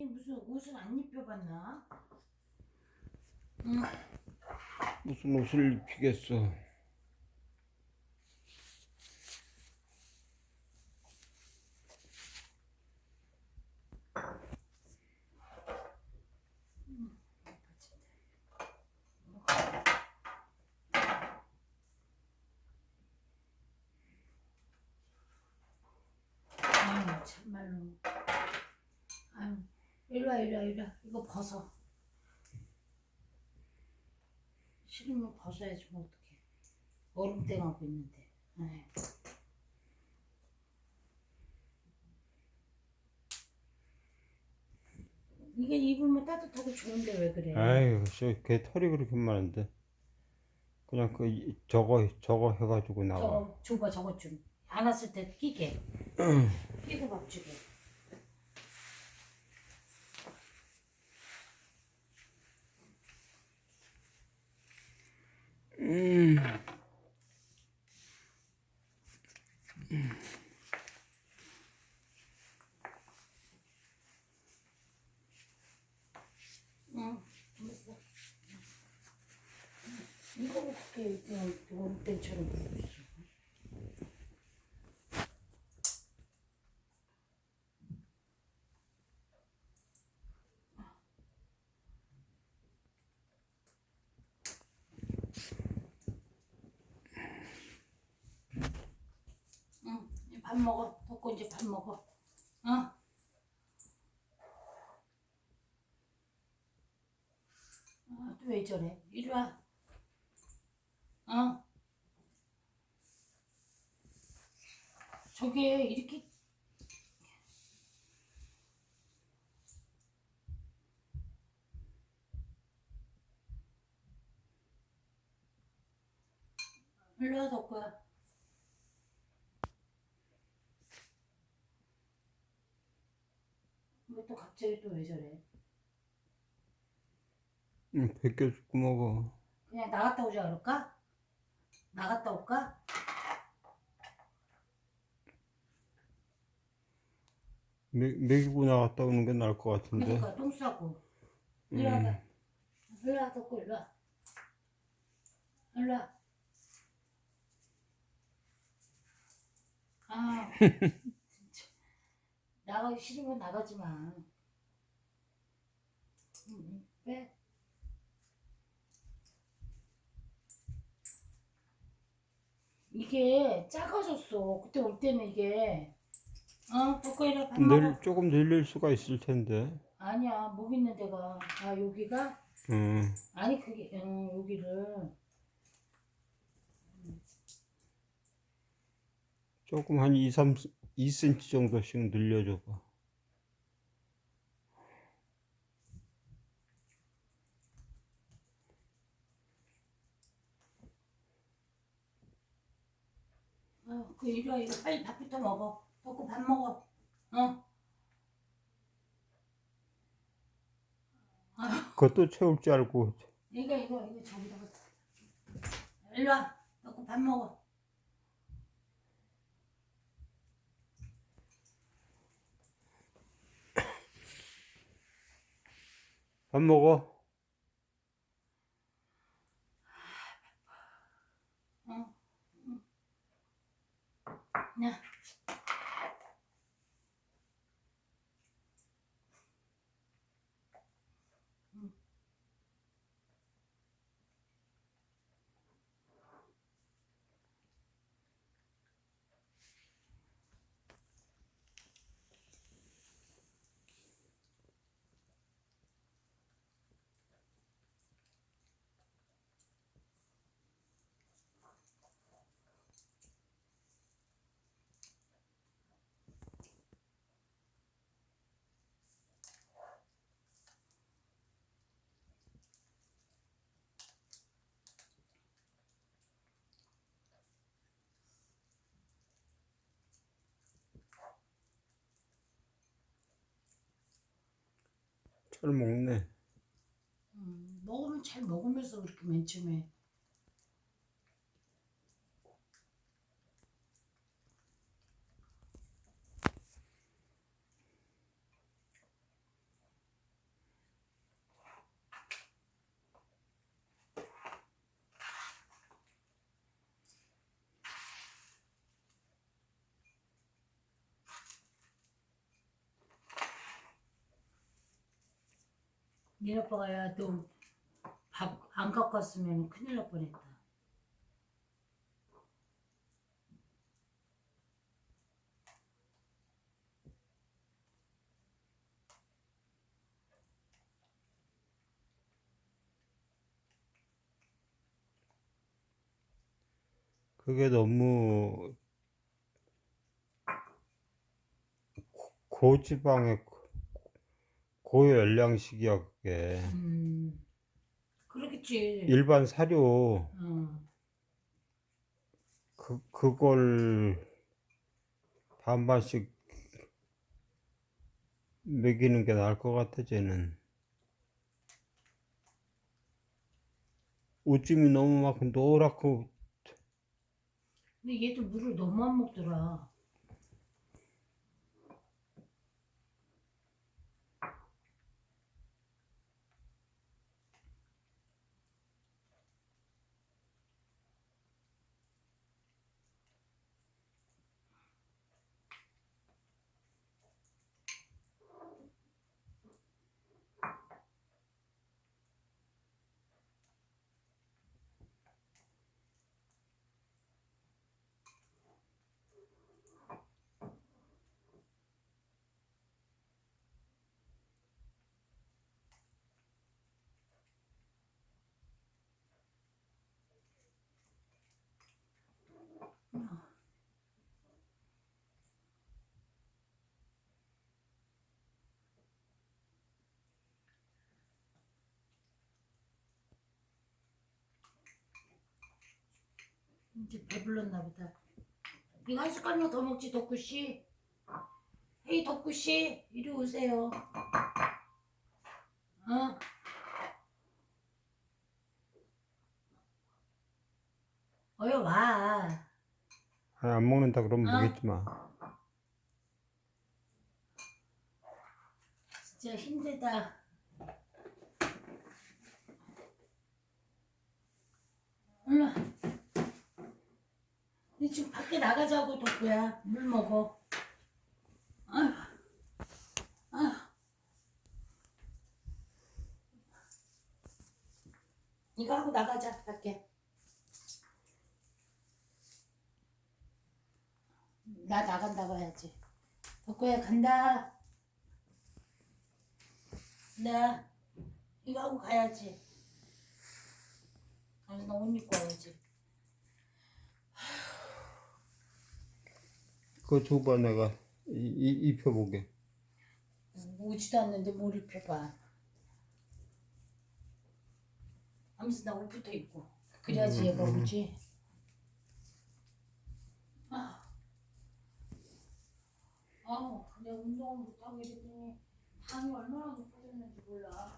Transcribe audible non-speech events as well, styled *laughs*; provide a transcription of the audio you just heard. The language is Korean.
무슨 옷을 안 입혀봤나? 응. 무슨 옷을 입히겠어. 아유 참말로. 일로와 일로와 일로와 이거 벗어. 싫으면 벗어야지 뭐 어떡해. 얼음땡 하고 있는데. 아유. 이게 입으면 따뜻하고 좋은데 왜 그래? 아유, 저개 털이 그렇게 많은데. 그냥 그 이- 저거 저거 해가지고 나와. 저거 줘봐 저것 좀. 안 왔을 때 끼게. *clears throat* 끼고 밥 주게. 음. 응. 됐어. 이거 그냥 얼음땡처럼 부고 있어? 응, 이제 밥 먹어. 덮고 이제 밥 먹어. 어? 아, 또 왜 저래? 이리 와. 어? 저게 이렇게 일로 와, 덕구야. 왜 또 갑자기 또 왜 저래? 음, 벗겨 죽고 먹어. 그냥 나갔다 오자 그럴까? 나갔다 올까? 먹, 먹이고 나갔다 오는 게 나을 것 같은데. 그러니까 똥 싸고 일로 음. 와봐 일로 와 덕구 일로 와 일로 와 아, 진짜. *laughs* 나가기 싫으면 나가지 마. 응, 빼. 이게 작아졌어. 그때 올 때는 이게 어, 먹어. 늘 조금 늘릴 수가 있을 텐데. 아니야, 목 있는 데가. 아, 여기가? 음. 아니, 그게, 음, 여기를. 조금 한 2, 3, 2cm 정도씩 늘려줘봐. 아, 그 이리 와, 이거 빨리 밥부터 먹어. 덕구 밥 먹어. 어? 아, 그것도 채울 줄 알고. 이거, 이거, 이거 저기다가. 일리 와, 덕구 밥 먹어. 밥 먹어. 어? 응. 야. 잘 먹네. 음, 먹으면 잘 먹으면서 그렇게 맨 처음에 네 아빠가 야 너 밥 안 갖고 왔으면 큰일 날 뻔했다. 그게 너무 고- 고지방의 고- 고열량 식이야 그게. 음, 그렇겠지. 일반 사료. 어, 그 그걸 반반씩 먹이는 게 나을 것 같아 쟤는. 오줌이 너무 막 노랗고. 근데 얘도 물을 너무 안 먹더라. 이제 배불렀나 보다. 이거 한 숟갈만 더 먹지 덕구 씨. 헤이 덕구 씨 이리 오세요. 어? 어여 와. 아니, 안 먹는다 그러면 어? 먹겠지 마 진짜 힘들다. 얼른. 니 지금 밖에 나가자고 덕구야. 물 먹어. 아휴. 아휴. 이거 하고 나가자 밖에. 나 나간다고 해야지. 덕구야 간다. 네. 이거 하고 가야지. 아니, 나 옷 입고 와야지. 그거 줘봐 내가 이, 이, 입혀보게 오지도 않는데 뭘 입혀봐. 아무튼 나 옷부터 입고. 그래야지 얘가 음, 음. 오지. 아. 아우, 내가 운동을 못하고 이랬더니 당이 얼마나 높아졌는지 몰라.